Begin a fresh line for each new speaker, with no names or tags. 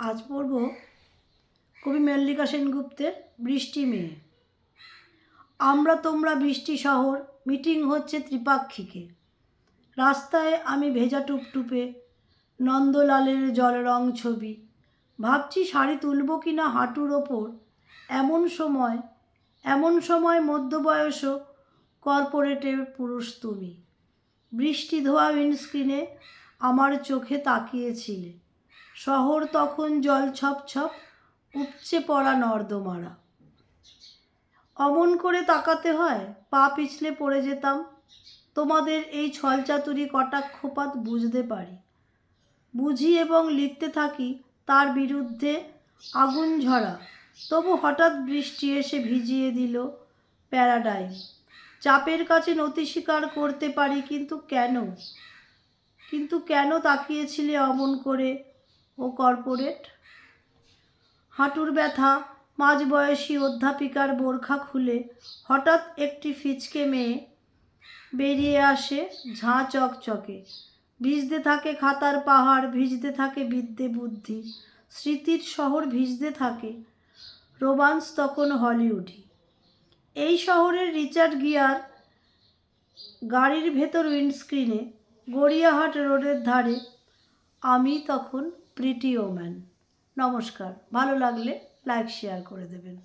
আজ পড়ব কবি মল্লিকা সেনগুপ্তের বৃষ্টি মেয়ে। আমরা তোমরা বৃষ্টি শহর, মিটিং হচ্ছে ত্রিপাক্ষিকে। রাস্তায় আমি ভেজা টুপটুপে, নন্দলালের জল জলরং ছবি। ভাবছি শাড়ি তুলব কি না হাঁটুর ওপর। এমন সময় এমন সময় মধ্যবয়স কর্পোরেটের পুরুষ তুমি। বৃষ্টি ধোয়া উইন্ডস্ক্রিনে আমার চোখে তাকিয়েছিলে। শহর তখন জল ছপ ছপ, উপচে পড়া নর্দমারা। অমন করে তাকাতে হয়, পা পিছলে পড়ে যেতাম। তোমাদের এই ছলচাতুরি কটাক্ষপাত বুঝতে পারি। বুঝি এবং লিখতে থাকি, তার বিরুদ্ধে আগুন ঝরা। তবু হঠাৎ বৃষ্টি এসে ভিজিয়ে দিল প্যারাডাইম। চাপের কাছে নতি স্বীকার করতে পারি, কিন্তু কেন? কিন্তু কেন তাকিয়েছিলে অমন করে ও কর্পোরেট। হাঁটুর ব্যথা, মাঝবয়সী অধ্যাপিকার বোরখা খুলে হঠাৎ একটি ফিচকে মেয়ে বেরিয়ে আসে ঝাঁ চকচকে। ভিজতে থাকে খাতার পাহাড়, ভিজতে থাকে বিদ্যে বুদ্ধি। স্মৃতির শহর ভিজতে থাকে রোমান্স তখন হলিউডি এই শহরের রিচার্ড গিয়ার গাড়ির ভেতর উইন্ডস্ক্রিনে গড়িয়াহাট রোডের ধারে, আমি তখন প্রিটি ওম্যান নমস্কার। ভালো লাগলে লাইক শেয়ার করে দেবেন।